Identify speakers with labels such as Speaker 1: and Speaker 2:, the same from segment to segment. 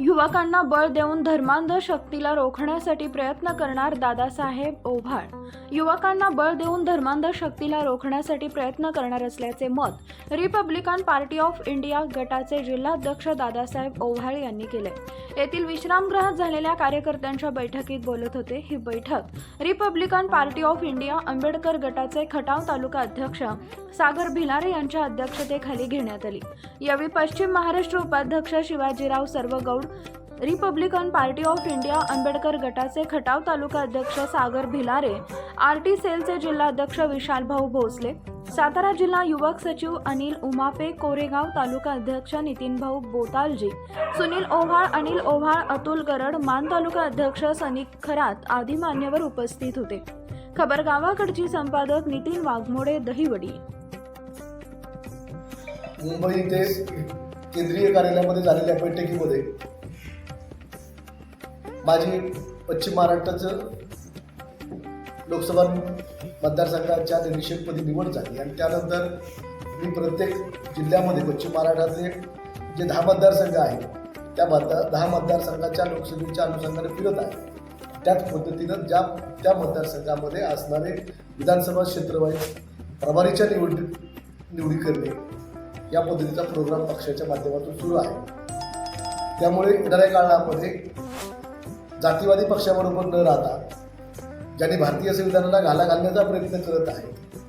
Speaker 1: युवकांना बळ देऊन धर्मांध शक्तीला रोखण्यासाठी प्रयत्न करणार दादासाहेब ओव्हाळ. युवकांना बळ देऊन धर्मांध शक्तीला रोखण्यासाठी प्रयत्न करणार असल्याचे मत रिपब्लिकन पार्टी ऑफ इंडिया गटाचे जिल्हाध्यक्ष दादासाहेब ओव्हाळ यांनी केले. येथील विश्रामगृहात झालेल्या कार्यकर्त्यांच्या बैठकीत बोलत होते. ही बैठक Republican Party of India Ambedkar गटाचे खटाव तालुका अध्यक्ष सागर भिलारे यांच्या अध्यक्षतेखाली घेण्यात आली. यावेळी पश्चिम महाराष्ट्र उपाध्यक्ष Shivajirao Sarvagaud Republican Party of India Ambedkar गटाचे खटाव तालुका अध्यक्ष सागर भिलारे आर टी सेलचे जिल्हाध्यक्ष विशालभाऊ भोसले सातारा जिल्हा युवक सचिव अनिल उमापे कोरेगाव तालुका अध्यक्ष नितीनभाऊ बोतालजी सुनील ओव्हाळ अनिल ओव्हाळ अतुल गरड मान तालुका अध्यक्ष सनिक खरात आदी मान्यवर उपस्थित होते. खबर गावाकडची संपादक नितीन वाघमोडे दहिवडी.
Speaker 2: मुंबई इथे केंद्रीय कार्यालयामध्ये झालेल्या बैठकीमध्ये माझी पश्चिम महाराष्ट्राचं लोकसभा मतदारसंघाच्या निरीक्षकपदी निवड झाली आणि त्यानंतर मी प्रत्येक जिल्ह्यामध्ये पश्चिम महाराष्ट्रातले जे दहा मतदारसंघ आहेत त्या मतदार दहा मतदारसंघाच्या लोकसभेच्या अनुषंगाने फिरत आहे. त्याच पद्धतीनं ज्या त्या मतदारसंघामध्ये असणारे विधानसभा क्षेत्रवाईज प्रभारीच्या निवड निवडी करणे या पद्धतीचा प्रोग्राम पक्षाच्या माध्यमातून सुरू आहे. त्यामुळे येणाऱ्या काळामध्ये जातीवादी पक्षाबरोबर न राहता ज्यांनी भारतीय संविधानाला घाला घालण्याचा प्रयत्न करत आहेत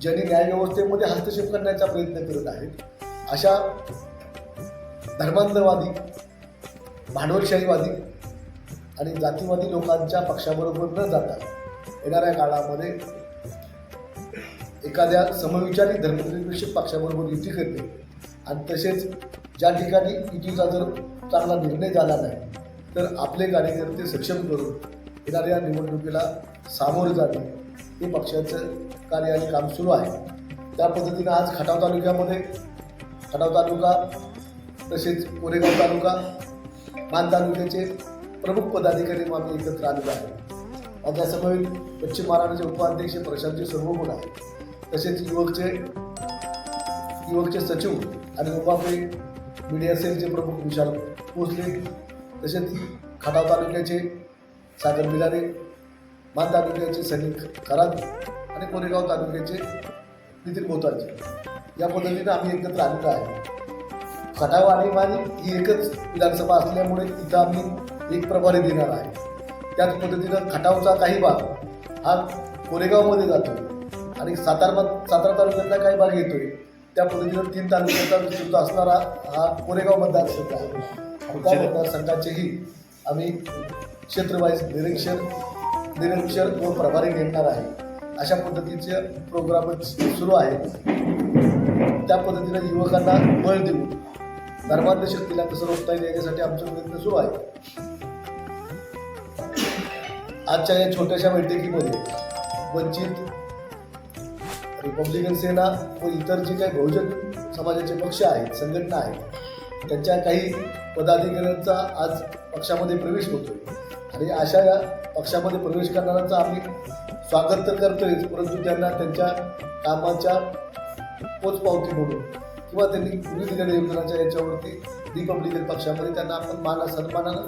Speaker 2: ज्यांनी न्यायव्यवस्थेमध्ये हस्तक्षेप करण्याचा प्रयत्न करत आहेत अशा धर्मांधवादी भांडवलशाहीवादी आणि जातीवादी लोकांच्या पक्षाबरोबर न जाता येणाऱ्या काळामध्ये एखाद्या समविचारी धर्मनिरपेक्ष पक्षाबरोबर युती करते आणि तसेच ज्या ठिकाणी युतीचा जर चांगला निर्णय झाला नाही तर आपले कार्यकर्ते सक्षम करून येणाऱ्या निवडणुकीला सामोरे जाणे हे पक्षाचं कार्य आणि काम सुरू आहे. त्या पद्धतीनं आज खटाव तालुक्यामध्ये खटाव तालुका तसेच कोरेगाव तालुका मान तालुक्याचे प्रमुख पदाधिकारी आम्ही एकत्र आलेलो आहे. माझ्यासमोर पश्चिम महाराष्ट्राचे उपाध्यक्ष प्रशांतजी सर्वगुण आहे तसेच युवकचे युवकचे सचिव आणि उपापे मीडिया सेलचे प्रमुख विशाल भोसले तसेच खटाव तालुक्याचे सागर बिलारे मान तालुक्याचे सैनिक खरात आणि कोरेगाव तालुक्याचे नितीन बोतारचे या पद्धतीने आम्ही एकत्र आलेलो आहे. खटाव आणि मान ही एकच विधानसभा असल्यामुळे तिथं आम्ही एक प्रभारी देणार आहे. त्याच पद्धतीनं खटावचा काही भाग हा कोरेगावमध्ये जातो आणि सातारा सातारा तालुक्यातला काही भाग येतोय त्या पद्धतीनं तीन तालुक्याचा विस्तृत असणारा हा कोरेगाव मतदारसंघ आहे. आणि मतदारसंघाचेही आम्ही क्षेत्रवाईज निरीक्षण निरीक्षण व प्रभारी नेमणार आहे. अशा पद्धतीचे प्रोग्राम सुरू आहेत त्या पद्धतीनं युवकांना बळ देऊन धर्मांध शक्तीला कसं रोखता येईल याच्यासाठी आमचे प्रयत्न सुरू आहे. आजच्या या छोट्याशा बैठकीमध्ये वंचित रिपब्लिकन सेना व इतर जे काही बहुजन समाजाचे पक्ष आहेत संघटना आहेत त्यांच्या काही पदाधिकाऱ्यांचा आज पक्षामध्ये प्रवेश होतोय. आणि अशा या पक्षामध्ये प्रवेश करणाऱ्यांचा आम्ही स्वागत तर करतोयच परंतु त्यांना त्यांच्या कामाच्या पोचपावती म्हणून किंवा त्यांनी पूर्वी दिलेल्या योजनाच्या याच्यावरती रिपब्लिकन पक्षामध्ये त्यांना आपण मान सन्मानानं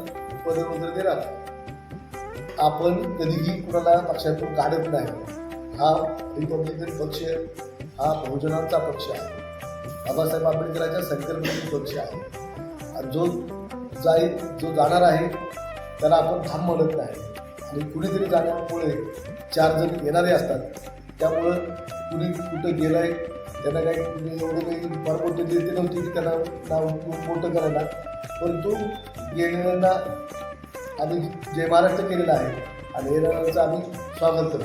Speaker 2: पद वगैरे देणार. आपण कधीही कुणाला पक्षातून काढत नाही. हा रिपब्लिकन पक्ष हा बहुजनांचा पक्ष आहे. बाबासाहेब आंबेडकरांच्या संकल्पनेची पक्ष आहे. आणि जो जाईल जो जाणार आहे त्याला आपण थांब म्हणत नाही. आणि कुणीतरी जाण्यामुळे चार जण येणारे असतात. त्यामुळं कुणी कुठं गेलं आहे त्यांना काही कुणी एवढं काही फार मोठं देते नव्हती की त्यांना नाव मोठं करायला. परंतु येणाऱ्यांना आम्ही जय महाराष्ट्र केलेला आहे. आणि येणाऱ्यांचं आम्ही स्वागत करतो